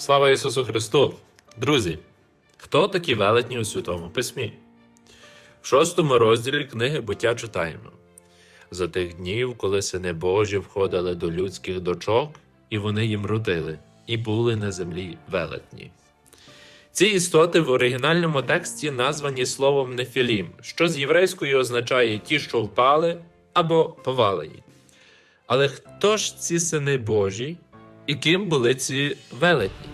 Слава Ісусу Христу! Друзі, хто такі велетні у Святому Письмі? В шостому розділі книги буття читаємо. За тих днів, коли сини Божі входили до людських дочок, і вони їм родили, і були на землі велетні. Ці істоти в оригінальному тексті названі словом нефілім, що з єврейської означає ті, що впали або повалені. Але хто ж ці сини Божі і ким були ці велетні?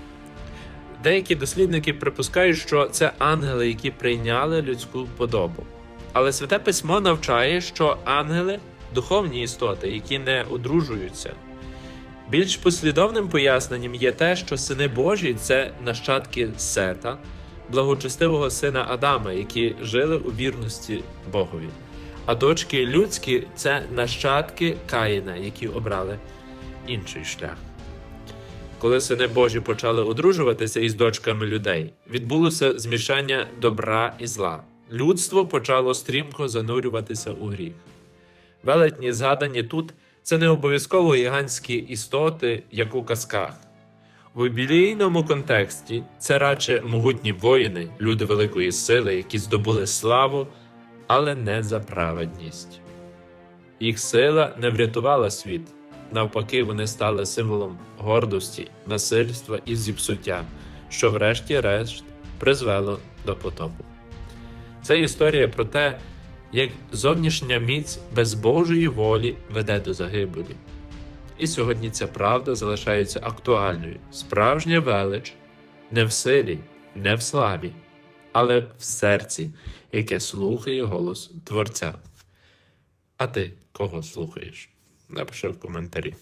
Деякі дослідники припускають, що це ангели, які прийняли людську подобу. Але святе письмо навчає, що ангели духовні істоти, які не одружуються. Більш послідовним поясненням є те, що сини Божі це нащадки Сета, благочестивого сина Адама, які жили у вірності Богові. А дочки людські це нащадки Каїна, які обрали інший шлях. Коли сини Божі почали одружуватися із дочками людей, відбулося змішання добра і зла. Людство почало стрімко занурюватися у гріх. Велетні, згадані тут, це не обов'язково гігантські істоти, як у казках. У біблійному контексті це радше могутні воїни, люди великої сили, які здобули славу, але не за праведність. Їх сила не врятувала світ. Навпаки, вони стали символом гордості, насильства і зіпсуття, що врешті-решт призвело до потопу. Це історія про те, як зовнішня міць без Божої волі веде до загибелі. І сьогодні ця правда залишається актуальною. Справжня велич не в силі, не в славі, але в серці, яке слухає голос Творця. А ти кого слухаєш? Напиши в коментарі.